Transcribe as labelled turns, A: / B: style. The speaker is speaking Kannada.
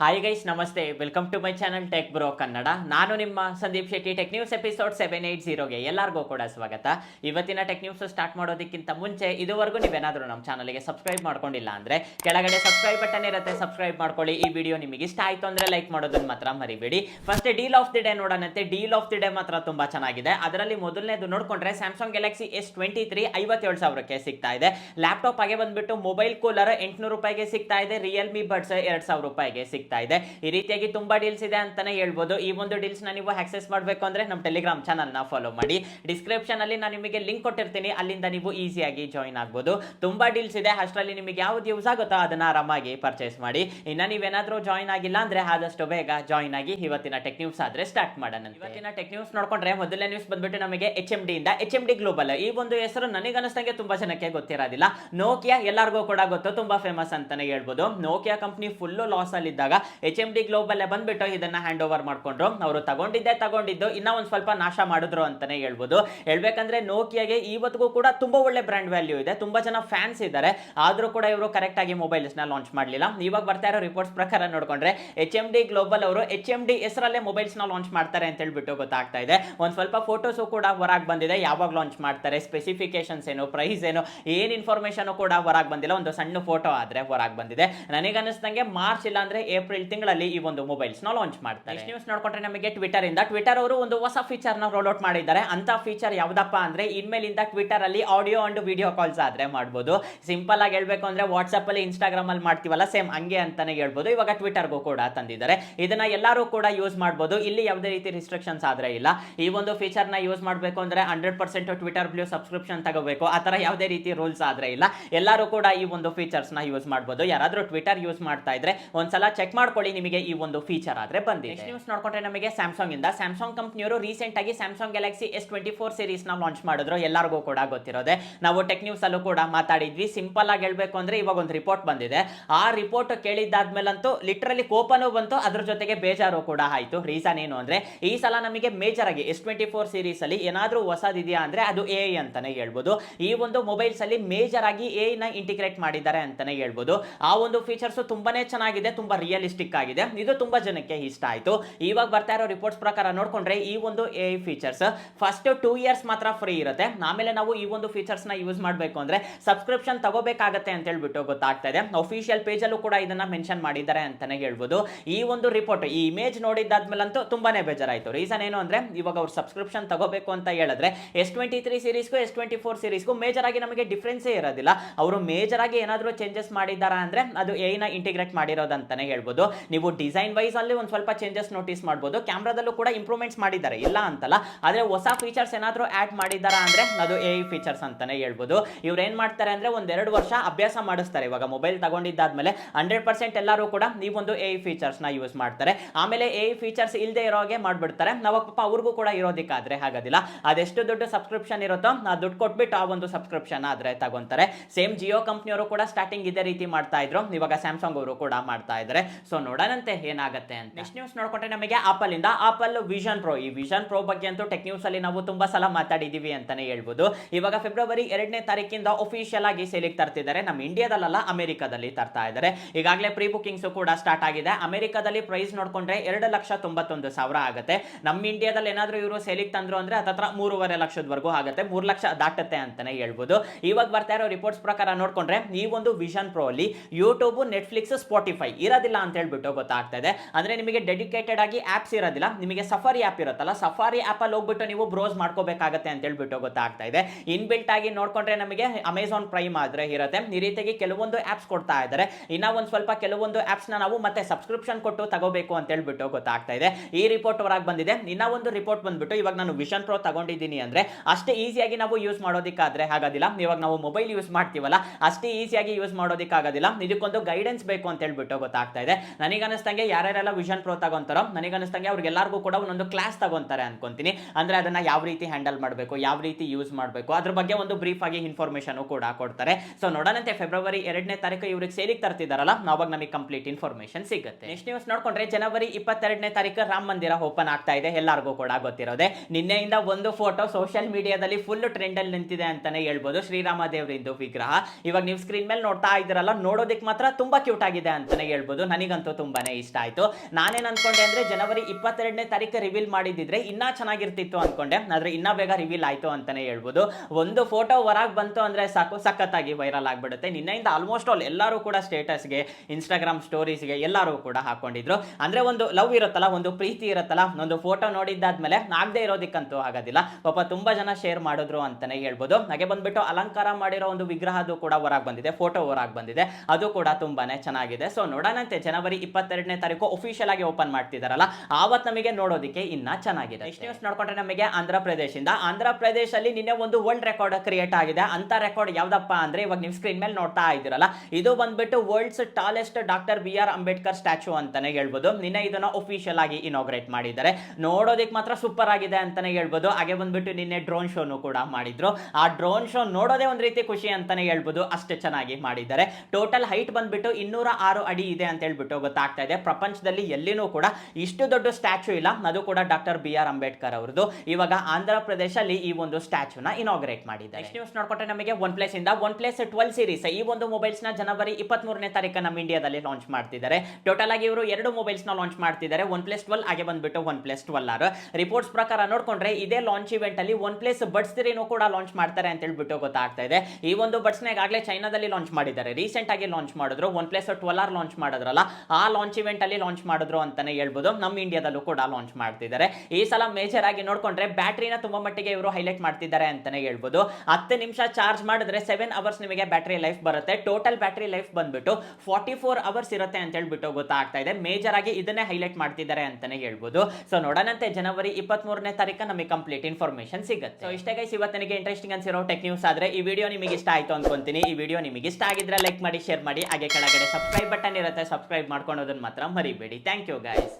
A: ಹಾಯ್ ಗೈಸ್ ನಮಸ್ತೆ. Welcome to my channel tech bro Kannada ನಾನು ನಿಮ್ಮ Sandeep Shetty tech news episode seven eight ಜೀರೋಗೆ ಎಲ್ಲರಿಗೂ ಕೂಡ ಸ್ವಾಗತ. ಇವತ್ತಿನ ಟೆಕ್ ನ್ಯೂಸ್ ಸ್ಟಾರ್ಟ್ ಮಾಡೋದಕ್ಕಿಂತ ಮುಂಚೆ ಇದುವರೆಗೂ ನೀವೇನಾದರೂ ನಮ್ಮ ಚಾನಲ್ಗೆ ಸಬ್ಸ್ಕ್ರೈಬ್ ಮಾಡ್ಕೊಂಡಿಲ್ಲ ಅಂದರೆ, ಕೆಳಗಡೆ ಸಬ್ಸ್ಕ್ರೈಬ್ ಬಟನ್ ಇರುತ್ತೆ ಸಬ್ಸ್ಕ್ರೈಬ್ ಮಾಡ್ಕೊಳ್ಳಿ. ಈ ವಿಡಿಯೋ ನಿಮಗೆ ಇಷ್ಟ ಆಯಿತು ಅಂದರೆ ಲೈಕ್ ಮಾಡೋದನ್ನ ಮಾತ್ರ ಮರಿಬೇಡಿ. First deal of the day ನೋಡೋಣಂತೆ deal of the day ಮಾತ್ರ ತುಂಬ ಚೆನ್ನಾಗಿದೆ. ಅದರಲ್ಲಿ ಮೊದಲನೇದು ನೋಡಿಕೊಂಡ್ರೆ Samsung Galaxy S twenty three ಐವತ್ತೇಳು ಸಾವಿರಕ್ಕೆ ಸಿಗ್ತಾ ಇದೆ. ಲ್ಯಾಪ್ಟಾಪ್ ಆಗಿ ಬಂದ್ಬಿಟ್ಟು ಮೊಬೈಲ್ ಕೂಲರ್ ಎಂಟುನೂರು ರೂಪಾಯಿಗೆ ಸಿಗ್ತಾ ಇದೆ. ರಿಯಲ್ಮಿ ಬಡ್ಸ್ ಎರಡು ಸಾವಿರ ರೂಪಾಯಿಗೆ ಇದೆ. ಈ ರೀತಿಯಾಗಿ ತುಂಬಾ ಡೀಲ್ಸ್ ಇದೆ ಅಂತಾನೆ ಹೇಳ್ಬೋದು. ಈ ಒಂದು ಡೀಲ್ಸ್ನ ನೀವು ಆಕ್ಸೆಸ್ ಮಾಡಬೇಕು ಅಂದ್ರೆ ನಮ್ಮ ಟೆಲಿಗ್ರಾಮ್ ಚಾನಲ್ನ ಫಾಲೋ ಮಾಡಿ. ಡಿಸ್ಕ್ರಿಪ್ಷನ್ ಅಲ್ಲಿ ನಾನು ನಿಮಗೆ ಲಿಂಕ್ ಕೊಟ್ಟಿರ್ತೀನಿ. ಅಲ್ಲಿಂದ ನೀವು ಈಸಿಯಾಗಿ ಜಾಯಿನ್ ಆಗ್ಬೋದು. ತುಂಬಾ ಡೀಲ್ಸ್ ಇದೆ. ಅಷ್ಟರಲ್ಲಿ ನಿಮಗೆ ಯಾವ್ದು ಯೂಸ್ ಆಗುತ್ತೋ ಅದನ್ನ ಆರಾಮಾಗಿ ಪರ್ಚೇಸ್ ಮಾಡಿ. ಇನ್ನ ನೀವೇನಾದ್ರೂ ಜಾಯಿನ್ ಆಗಿಲ್ಲ ಅಂದ್ರೆ ಆದಷ್ಟು ಬೇಗ ಜಾಯಿನ್ ಆಗಿ ಇವತ್ತಿನ ಟೆಕ್ ನ್ಯೂಸ್ ಆದ್ರೆ ಸ್ಟಾರ್ಟ್ ಮಾಡೋಣ ಇವತ್ತಿನ ಟೆಕ್ ನ್ಯೂಸ್ ನೋಡ್ಕೊಂಡ್ರೆ ಮೊದಲನೇ ನ್ಯೂಸ್ ಬಂದ್ಬಿಟ್ಟು ನಮಗೆ ಎಚ್ ಎಂ ಡಿ ಇಂದ ಎಚ್ ಎಂ ಡಿ ಗ್ಲೋಬಲ್ ಈ ಒಂದು ಹೆಸರು ನನಗೆ ಅನಿಸ್ತಂಗೆ ತುಂಬಾ ಜನಕ್ಕೆ ಗೊತ್ತಿರೋದಿಲ್ಲ. ನೋಕಿಯಾ ಎಲ್ಲರಿಗೂ ಕೂಡ ಗೊತ್ತು. ತುಂಬಾ ಫೇಮಸ್ ಅಂತಾನೆ ಹೇಳ್ಬೋದು. ನೋಕಿಯಾ ಕಂಪ್ನಿ ಫುಲ್ ಲಾಸ್ ಅಲ್ಲಿ ಇದ್ದಾಗ ಎಚ್ ಎಂ ಡಿ ಗ್ಲೋಬಲ್ ಬಂದ್ಬಿಟ್ಟು ಇದನ್ನ ಹ್ಯಾಂಡ್ ಓವರ್ ಮಾಡ್ಕೊಂಡ್ರು. ಅವರು ತಗೊಂಡಿದ್ದೆ ತಗೊಂಡಿದ್ದು, ಇನ್ನ ಒಂದ್ ಸ್ವಲ್ಪ ನಾಶ ಮಾಡಿದ್ರು ಅಂತಾನೆ ಹೇಳ್ಬೋದು. ಹೇಳ್ಬೇಕಂದ್ರೆ ನೋಕಿಯಾಗೆ ಇವತ್ತಿಗೂ ಕೂಡ ತುಂಬಾ ಒಳ್ಳೆ ಬ್ರ್ಯಾಂಡ್ ವ್ಯಾಲ್ಯೂ ಇದೆ. ತುಂಬಾ ಜನ ಫ್ಯಾನ್ಸ್ ಇದ್ದಾರೆ. ಆದ್ರೂ ಕೂಡ ಇವರು ಕರೆಕ್ಟ್ ಆಗಿ ಮೊಬೈಲ್ಸ್ನ ಲಾಂಚ್ ಮಾಡಲಿಲ್ಲ. ಇವಾಗ ಬರ್ತಾ ಇರೋ ರಿಪೋರ್ಟ್ಸ್ ಪ್ರಕಾರ ನೋಡ್ಕೊಂಡ್ರೆ ಎಚ್ ಎಂ ಡಿ ಗ್ಲೋಬಲ್ ಅವರು ಎಚ್ ಎಂ ಡಿ ಹೆಸರಲ್ಲೇ ಮೊಬೈಲ್ಸ್ನ ಲಾಂಚ್ ಮಾಡ್ತಾರೆ ಅಂತ ಹೇಳ್ಬಿಟ್ಟು ಗೊತ್ತಾಗ್ತಾ ಇದೆ. ಒಂದ್ ಸ್ವಲ್ಪ ಫೋಟೋಸು ಕೂಡ ಹೊರಗೆ ಬಂದಿದೆ. ಯಾವಾಗ ಲಾಂಚ್ ಮಾಡ್ತಾರೆ ಸ್ಪೆಸಿಫಿಕೇಶನ್ಸ್ ಏನು ಪ್ರೈಸ್ ಏನು, ಏನ್ ಇನ್ಫಾರ್ಮೇಶನ್ ಕೂಡ ಹೊರಗೆ ಬಂದಿಲ್ಲ. ಒಂದು ಸಣ್ಣ ಫೋಟೋ ಆದ್ರೆ ಹೊರಗೆ ಬಂದಿದೆ. ನನಗೆ ಅನಿಸ್ತಂಗೆ ಮಾರ್ಚ್ ಇಲ್ಲ ಅಂದ್ರೆ ತಿಂಗಳಲ್ಲಿ ಈ ಒಂದು ಮೊಬೈಲ್ಸ್ನ ಲಾಂಚ್ ಮಾಡ್ತಾರೆ. ನ್ಯೂಸ್ ನೋಡ್ಕೊಂಡ್ರೆ ನಮಗೆ ಟ್ವಿಟರ್ ಇಂದ. ಟ್ವಿಟರ್ ಅವರು ಒಂದು ಹೊಸ ಫೀಚರ್ನ ರೋಲ್ ಔಟ್ ಮಾಡಿದ್ದಾರೆ. ಅಂತ ಫೀಚರ್ ಯಾವ್ದಪ್ಪ ಅಂದ್ರೆ ಇನ್ಮೇಲಿಂದ ಟ್ವಿಟರ್ ಅಲ್ಲಿ ಆಡಿಯೋ ಅಂಡ್ ವಿಡಿಯೋ ಕಾಲ್ಸ್ ಆದ್ರೆ ಮಾಡ್ಬೋದು. ಸಿಂಪಲ್ ಆಗಿ ಹೇಳ್ಬೇಕು ಅಂದ್ರೆ ವಾಟ್ಸ್ಆಪ್ ಅಲ್ಲಿ ಇನ್ಸ್ಟಾಗ್ರಾಮ್ ಅಲ್ಲಿ ಮಾಡ್ತೀವಲ್ಲ ಸೇಮ್ ಹಂಗೆ ಅಂತಾನೆ ಹೇಳ್ಬೋದು. ಇವಾಗ ಟ್ವಿಟರ್ಗೂ ಕೂಡ ತಂದಿದ್ದಾರೆ. ಇದನ್ನ ಎಲ್ಲರೂ ಕೂಡ ಯೂಸ್ ಮಾಡಬಹುದು ಇಲ್ಲಿ ಯಾವುದೇ ರೀತಿ ರಿಸ್ಟ್ರಿಕ್ಷನ್ಸ್ ಆದ್ರೆ ಇಲ್ಲ. ಈ ಒಂದು ಫೀಚರ್ನ ಯೂಸ್ ಮಾಡಬೇಕು ಅಂದ್ರೆ hundred percent Twitter blue subscription ತಗೋಬೇಕು. ಆ ತರ ಯಾವುದೇ ರೀತಿ ರೂಲ್ಸ್ ಆದ್ರೆ ಇಲ್ಲ. ಎಲ್ಲರೂ ಕೂಡ ಈ ಒಂದು ಫೀಚರ್ಸ್ನ ಯೂಸ್ ಮಾಡಬಹುದು ಯಾರಾದ್ರೂ ಟ್ವಿಟರ್ ಯೂಸ್ ಮಾಡ್ತಾ ಇದ್ರೆ ಒಂದ್ಸಲ ಚೆಕ್ ಮಾಡ್ಕೊಳ್ಳಿ ನಿಮಗೆ ಈ ಒಂದು ಫೀಚರ್ ಆದ್ರೆ ಬಂದಿದೆ. ನೆಕ್ಸ್ಟ್ ನ್ಯೂಸ್ ನೋಡ್ಕೊಂಡ್ರೆ ನಮಗೆ ಸ್ಯಾಮ್ಸಂಗ್ ಇಂದ. ಸ್ಯಾಮ್ಸಂಗ್ ಕಂಪ್ನಿಯವರು ರೀಸೆಂಟ್ ಆಗಿ Samsung Galaxy S twenty four ಸೀರೀಸ್ನ launch ಮಾಡಿದ್ರು. ಎಲ್ಲರಿಗೂ ಕೂಡ ಗೊತ್ತಿರೋದೆ. ನಾವು ಟೆಕ್ ನ್ಯೂಸ್ ಅಲ್ಲೂ ಕೂಡ ಮಾತಾಡಿದ್ವಿ. ಸಿಂಪಲ್ ಆಗಿ ಹೇಳಬೇಕು ಅಂದ್ರೆ ಇವಾಗ ಒಂದು ರಿಪೋರ್ಟ್ ಬಂದಿದೆ. ಆ ರಿಪೋರ್ಟ್ ಕೇಳಿದ್ದಾದ್ಮೇಲಂತೂ ಲಿಟ್ರಲಿ ಕೋಪನೂ ಬಂತು. ಅದ್ರ ಜೊತೆಗೆ ಬೇಜಾರು ಕೂಡ ಆಯ್ತು. ರೀಸನ್ ಏನು ಅಂದ್ರೆ, ಈ ಸಲ ನಮಗೆ ಮೇಜರ್ ಆಗಿ ಎಸ್ ಟ್ವೆಂಟಿ ಫೋರ್ ಸೀರೀಸ್ ಅಲ್ಲಿ ಏನಾದ್ರೂ ಹೊಸದಿದೆಯಾ ಅಂದ್ರೆ ಅದು ಎ ಅಂತಾನೆ ಹೇಳ್ಬೋದು. ಈ ಒಂದು ಮೊಬೈಲ್ಸ್ ಅಲ್ಲಿ ಮೇಜರ್ ಆಗಿ ಎ ನ ಇಂಟಿಗ್ರೇಟ್ ಮಾಡಿದ್ದಾರೆ ಅಂತಾನೆ ಹೇಳ್ಬೋದು. ಆ ಒಂದು ಫೀಚರ್ಸ್ ತುಂಬಾನೇ ಚೆನ್ನಾಗಿದೆ. ತುಂಬಾ ರಿಯಲಿಸ್ಟಿಕ್ ಆಗಿದೆ. ಇದು ತುಂಬಾ ಜನಕ್ಕೆ ಇಷ್ಟ ಆಯಿತು. ಇವಾಗ ಬರ್ತಾ ಇರೋ ರಿಪೋರ್ಟ್ಸ್ ಪ್ರಕಾರ ನೋಡ್ಕೊಂಡ್ರೆ ಈ ಒಂದು A features first two years ಮಾತ್ರ ಫ್ರೀ ಇರುತ್ತೆ. ಆಮೇಲೆ ನಾವು ಈ ಒಂದು ಫೀಚರ್ಸ್ನ ಯೂಸ್ ಮಾಡಬೇಕು ಅಂದ್ರೆ ಸಬ್ಸ್ಕ್ರಿಪ್ಷನ್ ತಗೋಬೇಕಾಗತ್ತೆ ಅಂತ ಹೇಳ್ಬಿಟ್ಟು ಗೊತ್ತಾಗ್ತಾ ಇದೆ. ಅಫಿಷಿಯಲ್ ಪೇಜ್ ಅಲ್ಲೂ ಕೂಡ ಇದನ್ನ ಮೆನ್ಷನ್ ಮಾಡಿದ್ದಾರೆ ಅಂತಾನೆ ಹೇಳ್ಬೋದು. ಈ ಒಂದು ರಿಪೋರ್ಟ್ ಈ ಇಮೇಜ್ ನೋಡಿದ್ದಾದ್ಮೇಲಂತೂ ತುಂಬಾನೇ ಬೇಜಾರಾಯಿತು. ರೀಸನ್ ಏನು ಅಂದ್ರೆ ಇವಾಗ ಅವ್ರು ಸಬ್ಸ್ಕ್ರಿಪ್ಷನ್ ತಗೋಬೇಕು ಅಂತ ಹೇಳಿದ್ರೆ ಎಸ್ ಟ್ವೆಂಟಿ ತ್ರೀ ಸೀರೀಸ್ಗೂ ಎಸ್ ಟ್ವೆಂಟಿ ಫೋರ್ ಸೀರೀಸ್ಗೂ ಮೇಜರ್ ಆಗಿ ನಮಗೆ ಡಿಫ್ರೆನ್ಸೇ ಇರೋದಿಲ್ಲ. ಅವರು ಮೇಜರ್ ಆಗಿ ಏನಾದರೂ ಚೇಂಜಸ್ ಮಾಡಿದ್ದಾರಾ ಅಂದ್ರೆ ಅದು ಏನ ಇಂಟಿಗ್ರೇಟ್ ಮಾಡಿರೋದಂತಾನೆ ಹೇಳ್ಬೋದು. ನೀವು ಡಿಸೈನ್ ವೈಸ್ ಅಲ್ಲಿ ಒಂದು ಸ್ವಲ್ಪ ಚೇಂಜಸ್ ನೋಟಿಸ್ ಮಾಡ್ಬೋದು. ಕ್ಯಾಮ್ರಾದಲ್ಲೂ ಕೂಡ ಇಂಪ್ರೂವ್ಮೆಂಟ್ಸ್ ಮಾಡಿದ್ದಾರೆ. ಇಲ್ಲ ಅಂತಲ್ಲ, ಆದ್ರೆ ಹೊಸ ಫೀಚರ್ಸ್ ಏನಾದರೂ ಆಡ್ ಮಾಡಿದ್ದಾರೆ ಅಂದ್ರೆ ಅದು ಎ ಫೀಚರ್ಸ್ ಅಂತಾನೆ ಹೇಳ್ಬೋದು. ಇವ್ರು ಏನು ಮಾಡ್ತಾರೆ ಅಂದ್ರೆ ಒಂದೆರಡು ವರ್ಷ ಅಭ್ಯಾಸ ಮಾಡಿಸ್ತಾರೆ. ಇವಾಗ ಮೊಬೈಲ್ ತಗೊಂಡಿದ್ದಾದ್ಮೇಲೆ ಹಂಡ್ರೆಡ್ ಪರ್ಸೆಂಟ್ ಎಲ್ಲರೂ ಕೂಡ ಒಂದು ಎ ಫೀಚರ್ಸ್ನ ಯೂಸ್ ಮಾಡ್ತಾರೆ. ಆಮೇಲೆ ಎ ಫೀಚರ್ಸ್ ಇಲ್ಲದೆ ಇರೋಗೆ ಮಾಡ್ಬಿಡ್ತಾರೆ. ನಾವು ಪಾಪ ಅವ್ರಿಗೂ ಕೂಡ ಇರೋದಕ್ಕಾದರೆ ಆಗೋದಿಲ್ಲ ಅದೆಷ್ಟು ದೊಡ್ಡ ಸಬ್ಸ್ಕ್ರಿಪ್ಷನ್ ಇರುತ್ತೋ ಆ ದುಡ್ಡು ಕೊಟ್ಬಿಟ್ಟು ಆ ಒಂದು ಸಬ್ಸ್ಕ್ರಿಪ್ಷನ್ ಆದ್ರೆ ತಗೊಂತಾರೆ. ಸೇಮ್ ಜಿಯೋ ಕಂಪ್ನಿಯವರು ಕೂಡ ಸ್ಟಾರ್ಟಿಂಗ್ ಇದೇ ರೀತಿ ಮಾಡ್ತಾ ಇದ್ರು. ಇವಾಗ ಸ್ಯಾಮ್ಸಂಗ್ ಅವರು ಕೂಡ ಮಾಡ್ತಾ ಇದ್ದಾರೆ. ಸೊ ನೋಡೋಣಂತೆ ಏನಾಗುತ್ತೆ ಅಂತ. ನೆಕ್ಸ್ಟ್ ನ್ಯೂಸ್ ನೋಡ್ಕೊಂಡ್ರೆ ನಮಗೆ ಆಪಲ್ ಇಂದ ಆಪಲ್ ವಿಷನ್ ಪ್ರೋ ಈ ವಿಷನ್ ಪ್ರೋ ಬಗ್ಗೆ ಅಂತೂ ಟೆಕ್ ನ್ಯೂಸ್ ಅಲ್ಲಿ ನಾವು ತುಂಬಾ ಸಲ ಮಾತಾಡಿದೀವಿ ಅಂತಾನೆ ಹೇಳ್ಬೋದು. ಇವಾಗ ಫೆಬ್ರವರಿ ಎರಡನೇ ತಾರೀಕಿಂದ ಒಫಿಷಿಯಲ್ ಆಗಿ ಸೇಲಿಗೆ ತರ್ತಿದ್ದಾರೆ. ನಮ್ಮ ಇಂಡಿಯಾದಲ್ಲ ಅಮೆರಿಕಾದಲ್ಲಿ ತರ್ತಾ ಇದ್ದಾರೆ. ಈಗಾಗಲೇ ಪ್ರೀ ಬುಕಿಂಗ್ಸ್ ಕೂಡ ಸ್ಟಾರ್ಟ್ ಆಗಿದೆ. ಅಮೆರಿಕಾದಲ್ಲಿ ಪ್ರೈಸ್ ನೋಡ್ಕೊಂಡ್ರೆ ಎರಡು ಲಕ್ಷ ತೊಂಬತ್ತೊಂದು ಸಾವಿರ ಆಗುತ್ತೆ. ನಮ್ಮ ಇಂಡಿಯಾದಲ್ಲಿ ಏನಾದರೂ ಇವರು ಸೇಲಿಗೆ ತಂದ್ರು ಅಂದ್ರೆ ಅದತ್ರ ಮೂರುವರೆ ಲಕ್ಷದವರೆಗೂ ಆಗುತ್ತೆ. ಮೂರು ಲಕ್ಷ ದಾಟುತ್ತೆ ಅಂತಾನೆ ಹೇಳ್ಬೋದು. ಇವಾಗ ಬರ್ತಾ ಇರೋ ರಿಪೋರ್ಟ್ಸ್ ಪ್ರಕಾರ ನೋಡ್ಕೊಂಡ್ರೆ ಈ ಒಂದು ವಿಷನ್ ಪ್ರೋ ಅಲ್ಲಿ ಯೂಟ್ಯೂಬ್ ನೆಟ್ಫ್ಲಿಕ್ಸ್ ಸ್ಪಾಟಿಫೈ ಇರೋದಿಲ್ಲ ಅಂತ ಹೇಳ್ಬಿಟ್ಟು ಗೊತ್ತಾಗ್ತಾ ಇದೆ. ಅಂದ್ರೆ ನಿಮಗೆ ಡೆಡಿಕೇಟೆಡ್ ಆಗಿ ಆಪ್ಸ್ ಇರೋದಿಲ್ಲ. ನಿಮಗೆ ಸಫಾರಿ ಆಪ್ ಇರುತ್ತಲ್ಲ ಸಫಾರಿ ಆಪ್ ಅಲ್ಲಿ ಹೋಗ್ಬಿಟ್ಟು ನೀವು ಬ್ರೋಸ್ ಮಾಡ್ಕೋಬೇಕಾಗತ್ತೆ ಅಂತ ಹೇಳ್ಬಿಟ್ಟು ಗೊತ್ತಾಗ್ತಾ ಇದೆ. ಇನ್ಬಿಲ್ಟ್ ಆಗಿ ನೋಡ್ಕೊಂಡ್ರೆ ನಮಗೆ ಅಮೆಝಾನ್ ಪ್ರೈಮ್ ಆದ್ರೆ ಇರುತ್ತೆ. ಈ ರೀತಿಯಾಗಿ ಕೆಲವೊಂದು ಆಪ್ಸ್ ಕೊಡ್ತಾ ಇದ್ದಾರೆ. ಇನ್ನ ಒಂದು ಸ್ವಲ್ಪ ಕೆಲವೊಂದು ಆಪ್ಸ್ನ ನಾವು ಮತ್ತೆ ಸಬ್ಸ್ಕ್ರಿಪ್ಷನ್ ಕೊಟ್ಟು ತಗೋಬೇಕು ಅಂತ ಹೇಳ್ಬಿಟ್ಟು ಗೊತ್ತಾಗ್ತಾ ಇದೆ. ಈ ರಿಪೋರ್ಟ್ ಹೊರಗೆ ಬಂದಿದೆ. ಇನ್ನೂ ಒಂದು ರಿಪೋರ್ಟ್ ಬಂದ್ಬಿಟ್ಟು ಇವಾಗ ನಾನು ವಿಷನ್ ಪ್ರೋ ತಗೊಂಡಿದ್ದೀನಿ ಅಂದ್ರೆ ಅಷ್ಟೇ ಈಸಿಯಾಗಿ ನಾವು ಯೂಸ್ ಮಾಡೋದಕ್ಕಾದ್ರೆ ಆಗೋದಿಲ್ಲ. ಇವಾಗ ನಾವು ಮೊಬೈಲ್ ಯೂಸ್ ಮಾಡ್ತೀವಲ್ಲ, ಅಷ್ಟೇ ಈಸಿಯಾಗಿ ಯೂಸ್ ಮಾಡೋದಕ್ಕಾಗೋದಿಲ್ಲ. ಇದಕ್ಕೊಂದು ಗೈಡೆನ್ಸ್ ಬೇಕು ಅಂತ ಹೇಳ್ಬಿಟ್ಟು ಗೊತ್ತಾಗ್ತಾ ಇದೆ. ನನಗನ್ನಿಸ್ತಂಗೆ ಯಾರ್ಯಾರೆಲ್ಲ ವಿಷನ್ ಪ್ರೋ ತಗೊಂತಾರೋ ನನಗನ್ನಿಸ್ತಂಗೆ ಅವ್ರಿಗೆಲ್ಲರಿಗೂ ಕೂಡ ಒಂದೊಂದು ಕ್ಲಾಸ್ ತಗೊಂತಾರೆ ಅನ್ಕೊಂತೀನಿ. ಅಂದ್ರೆ ಅದನ್ನ ಯಾವ ರೀತಿ ಹ್ಯಾಂಡಲ್ ಮಾಡಬೇಕು, ಯಾವ ರೀತಿ ಯೂಸ್ ಮಾಡಬೇಕು, ಅದ್ರ ಬಗ್ಗೆ ಒಂದು ಬ್ರೀಫ್ ಆಗಿ ಇನ್ಫಾರ್ಮೇಷನ್ ಕೂಡ ಕೊಡ್ತಾರೆ. ಸೊ ನೋಡೋಣಂತೆ ಫೆಬ್ರವರಿ ಎರಡನೇ ತಾರೀಕು ಇವ್ರಿಗೆ ಸೇರಿಗೆ ತರ್ತಿದಾರಲ್ಲ ಅವಾಗ ನಮಗೆ ಕಂಪ್ಲೀಟ್ ಇನ್ಫಾರ್ಮೇಷನ್ ಸಿಗುತ್ತೆ. ನೆಕ್ಸ್ಟ್ ನ್ಯೂಸ್ ನೋಡ್ಕೊಂಡ್ರೆ ಜನವರಿ ಇಪ್ಪತ್ತೆರಡನೇ ತಾರೀಕು ರಾಮ ಮಂದಿರ ಓಪನ್ ಆಗ್ತಾ ಇದೆ, ಎಲ್ಲರಿಗೂ ಕೂಡ ಗೊತ್ತಿರೋದೆ. ನಿನ್ನೆಯಿಂದ ಒಂದು ಫೋಟೋ ಸೋಷಿಯಲ್ ಮೀಡಿಯಾದಲ್ಲಿ ಫುಲ್ ಟ್ರೆಂಡ್ ಅಲ್ಲಿ ನಿಂತಿದೆ ಅಂತಾನೆ ಹೇಳ್ಬೋದು ಶ್ರೀರಾಮ ದೇವರಿಂದು ವಿಗ್ರಹ. ಇವಾಗ ನೀವು ಸ್ಕ್ರೀನ್ ಮೇಲೆ ನೋಡ್ತಾ ಇದ್ದೀರಲ್ಲ ನೋಡೋದಕ್ಕೆ ಮಾತ್ರ ತುಂಬಾ ಕ್ಯೂಟ್ ಆಗಿದೆ ಅಂತಾನೆ ಹೇಳ್ಬೋದು. ನನಗೆ ನನಗಂತೂ ತುಂಬಾನೇ ಇಷ್ಟ ಆಯ್ತು. ನಾನೇನು ಅನ್ಕೊಂಡೆ ಅಂದ್ರೆ ಜನವರಿ ಇಪ್ಪತ್ತೆರಡನೇ ತಾರೀಕು ರಿವೀಲ್ ಮಾಡಿದಿದ್ರೆ ಇನ್ನೂ ಚೆನ್ನಾಗಿರ್ತಿತ್ತು ಅನ್ಕೊಂಡೆ. ಆದ್ರೆ ಇನ್ನೂ ಬೇಗ ರಿವೀಲ್ ಆಯ್ತು ಅಂತಾನೆ ಹೇಳ್ಬೋದು. ಒಂದು ಫೋಟೋ ಹೊರಗೆ ಬಂತು ಅಂದ್ರೆ ಸಾಕು, ಸಖತ್ತಾಗಿ ವೈರಲ್ ಆಗಿಬಿಡುತ್ತೆ. ನಿನ್ನೆಯಿಂದ ಆಲ್ಮೋಸ್ಟ್ ಆಲ್ ಎಲ್ಲರೂ ಕೂಡ ಸ್ಟೇಟಸ್ಗೆ ಇನ್ಸ್ಟಾಗ್ರಾಮ್ ಸ್ಟೋರೀಸ್ಗೆ ಎಲ್ಲರೂ ಕೂಡ ಹಾಕೊಂಡಿದ್ರು. ಅಂದ್ರೆ ಒಂದು ಲವ್ ಇರುತ್ತಲ್ಲ, ಒಂದು ಪ್ರೀತಿ ಇರುತ್ತಲ್ಲ, ಒಂದು ಫೋಟೋ ನೋಡಿದ್ದಾದ್ಮೇಲೆ ಆಗದೆ ಇರೋದಕ್ಕಂತೂ ಆಗೋದಿಲ್ಲ. ಪಾಪ ತುಂಬಾ ಜನ ಶೇರ್ ಮಾಡಿದ್ರು ಅಂತಾನೆ ಹೇಳ್ಬೋದು. ಹಾಗೆ ಬಂದ್ಬಿಟ್ಟು ಅಲಂಕಾರ ಮಾಡಿರೋ ಒಂದು ವಿಗ್ರಹದು ಕೂಡ ಹೊರಗೆ ಬಂದಿದೆ ಫೋಟೋ ಹೊರಗೆ ಬಂದಿದೆ. ಅದು ಕೂಡ ತುಂಬಾನೇ ಚೆನ್ನಾಗಿದೆ. ಸೊ ನೋಡೋಣಂತೆ ಜನವರಿ ಇಪ್ಪತ್ತೆರಡನೇ ತಾರೀಕು ಅಫಿಷಿಯಲ್ ಆಗಿ ಓಪನ್ ಮಾಡ್ತಿದಾರಲ್ಲ, ಆವತ್ ನಮಗೆ ನೋಡೋದಕ್ಕೆ ಇನ್ನ ಚೆನ್ನಾಗಿದೆ. ನೆಕ್ಸ್ಟ್ ನ್ಯೂಸ್ ನೋಡ್ಕೊಂಡ್ರೆ ನಮಗೆ ಆಂಧ್ರ ಪ್ರದೇಶದಿಂದ ಆಂಧ್ರ ಪ್ರದೇಶಲ್ಲಿ ನಿನ್ನೆ ಒಂದು ವರ್ಲ್ಡ್ ರೆಕಾರ್ಡ್ ಕ್ರಿಯೇಟ್ ಆಗಿದೆ. ಅಂತ ರೆಕಾರ್ಡ್ ಯಾವ್ದಪ್ಪ ಅಂದ್ರೆ ಇವಾಗ ನೀವು ಸ್ಕ್ರೀನ್ ಮೇಲೆ ನೋಡ್ತಾ ಇದ್ದೀರಲ್ಲ, ಇದು ಬಂದ್ಬಿಟ್ಟು world's tallest doctor B R Ambedkar statue ಅಂತಾನೆ ಹೇಳ್ಬೋದು. ನಿನ್ನೆ ಇದನ್ನ ಅಫಿಷಿಯಲ್ ಆಗಿ ಇನಾಗ್ರೇಟ್ ಮಾಡಿದ್ದಾರೆ. ನೋಡೋದಕ್ಕೆ ಮಾತ್ರ ಸೂಪರ್ ಆಗಿದೆ ಅಂತಾನೆ ಹೇಳ್ಬೋದು. ಹಾಗೆ ಬಂದ್ಬಿಟ್ಟು ನಿನ್ನೆ ಡ್ರೋನ್ ಶೋನು ಕೂಡ ಮಾಡಿದ್ರು. ಆ ಡ್ರೋನ್ ಶೋ ನೋಡೋದೇ ಒಂದು ರೀತಿ ಖುಷಿ ಅಂತಾನೆ ಹೇಳ್ಬೋದು. ಅಷ್ಟು ಚೆನ್ನಾಗಿ ಮಾಡಿದ್ದಾರೆ. ಟೋಟಲ್ ಹೈಟ್ ಬಂದ್ಬಿಟ್ಟು ಇನ್ನೂರ ಆರು ಅಡಿ ಇದೆ ಅಂತ ಹೇಳ್ಬಿಟ್ಟು ಗೊತ್ತಾಗ್ತಾ ಇದೆ. ಪ್ರಪಂಚದಲ್ಲಿ ಎಲ್ಲಿನೂ ಕೂಡ ಇಷ್ಟು ದೊಡ್ಡ ಸ್ಟ್ಯಾಚು ಇಲ್ಲ. ಅದು ಕೂಡ ಡಾಕ್ಟರ್ ಬಿ ಆರ್ ಅಂಬೇಡ್ಕರ್ ಅವರದು ಇವಾಗ ಆಂಧ್ರ ಪ್ರದೇಶಲ್ಲಿ ಈ ಒಂದು ಸ್ಟ್ಯಾಚುನ ಇನಾಗ್ರೇಟ್ ಮಾಡಿದ್ದಾರೆ. ನೆಕ್ಸ್ಟ್ ನ್ಯೂಸ್ ನೋಡ್ಕೊಂಡ್ರೆ ನಮಗೆ ಒನ್ ಪ್ಲೇಸ್ ಇಂದ ಒನ್ ಪ್ಲಸ್ ಟ್ವೆಲ್ ಸೀರೀಸ್ ಈ ಒಂದು ಮೊಬೈಲ್ಸ್ನ ಜನವರಿ ಇಪ್ಪತ್ತ್ ಮೂರನೇ ತಾರೀಕು ನಮ್ಮ ಇಂಡಿಯಾದಲ್ಲಿ ಲಾಂಚ್ ಮಾಡ್ತಿದ್ದಾರೆ. ಟೋಟಲ್ ಆಗಿ ಇವರು ಎರಡು ಮೊಬೈಲ್ಸ್ನ ಲಾಂಚ್ ಮಾಡ್ತಿದ್ದಾರೆ. ಒನ್ ಪ್ಲಸ್ ಟ್ವೆಲ್ ಹಾಗೆ ಬಂದ್ಬಿಟ್ಟು one plus twelve R. Reports ಪ್ರಕಾರ ನೋಡ್ಕೊಂಡ್ರೆ ಇದೇ ಲಾಂಚ್ ಇವೆಂಟ್ ಅಲ್ಲಿ ಒನ್ ಪ್ಲಸ್ ಬಡ್ಸ್ ತ್ರೀನು ಕೂಡ ಲಾಂಚ್ ಮಾಡ್ತಾರೆ ಅಂತ ಹೇಳ್ಬಿಟ್ಟು ಗೊತ್ತಾಗ್ತಾ ಇದೆ. ಈ ಒಂದು ಬಡ್ಸ್ನ ಈಗಾಗಲೇ ಚೈನಾದಲ್ಲಿ ಲಾಂಚ್ ಮಾಡಿದ್ದಾರೆ. ರೀಸೆಂಟ್ ಆಗಿ ಲಾಂಚ್ ಮಾಡಿದ್ರು. One plus twelve R launch ಮಾಡಿದ್ರಲ್ಲ. ಆ ಲಾಂಚ್ ಇವೆಂಟ್ ಅಲ್ಲಿ ಲಾಂಚ್ ಮಾಡಿದ್ರು ಅಂತಾನೆ ಹೇಳ್ಬೋದು. ನಮ್ಮ ಇಂಡಿಯಾದಲ್ಲೂ ಕೂಡ ಲಾಂಚ್ ಮಾಡ್ತಿದ್ದಾರೆ. ಈ ಸಲ ಮೇಜರ್ ಆಗಿ ನೋಡ್ಕೊಂಡ್ರೆ ಬ್ಯಾಟ್ರಿನ ತುಂಬಾ ಮಟ್ಟಿಗೆ ಇವರು ಹೈಲೈಟ್ ಮಾಡ್ತಿದ್ದಾರೆ ಅಂತಾನೆ ಹೇಳ್ಬೋದು. ಹತ್ತು ನಿಮಿಷ ಚಾರ್ಜ್ ಮಾಡಿದ್ರೆ ಸೆವೆನ್ ಅವರ್ಸ್ ನಿಮಗೆ ಬ್ಯಾಟ್ರಿ ಲೈಫ್ ಬರುತ್ತೆ. ಟೋಟಲ್ ಬ್ಯಾಟ್ರಿ ಲೈಫ್ ಬಂದ್ಬಿಟ್ಟು ಫಾರ್ಟಿ ಫೋರ್ ಅವರ್ಸ್ ಇರುತ್ತೆ ಅಂತ ಹೇಳ್ಬಿಟ್ಟು ಗೊತ್ತಾಗ್ತಾ ಇದೆ. ಮೇಜರ್ ಆಗಿ ಇದನ್ನೇ ಹೈಲೈಟ್ ಮಾಡ್ತಿದ್ದಾರೆ ಅಂತಾನೆ ಹೇಳ್ಬೋದು. ಸೊ ನೋಡೋಣಂತೆ ಜನವರಿ ಇಪ್ಪತ್ತ್ ಮೂರನೇ ತಾರೀಕು ನಮಗೆ ಕಂಪ್ಲೀಟ್ ಇನ್ಫಾರ್ಮೇಶನ್ ಸಿಗುತ್ತೆ. ಸೊ ಇಷ್ಟೇ ಗೈಸ್ ಇವತ್ತು ನನಗೆ ಇಂಟ್ರೆಸ್ಟಿಂಗ್ ಅನ್ಸಿರೋ ಟೆಕ್ ನ್ಯೂಸ್ ಆದ್ರೆ ಈ ವಿಡಿಯೋ ನಿಮಗೆ ಇಷ್ಟ ಆಯಿತು ಅನ್ಕೊಂತೀನಿ. ಈ ವಿಡಿಯೋ ನಿಮಗೆ ಇಷ್ಟ ಆಗಿದ್ರೆ ಲೈಕ್ ಮಾಡಿ ಶೇರ್ ಮಾಡಿ. ಹಾಗೆ ಕೆಳಗಡೆ ಸಬ್ಸ್ಕ್ರೈಬ್ ಬಟನ್ ಇರುತ್ತೆ. ಸಬ್ಸ್ಕ್ರೈಬ್ ಮಾಡ್ಕೊಳೋದನ್ನ ಮಾತ್ರ ಮರಿಬೇಡಿ. Thank you guys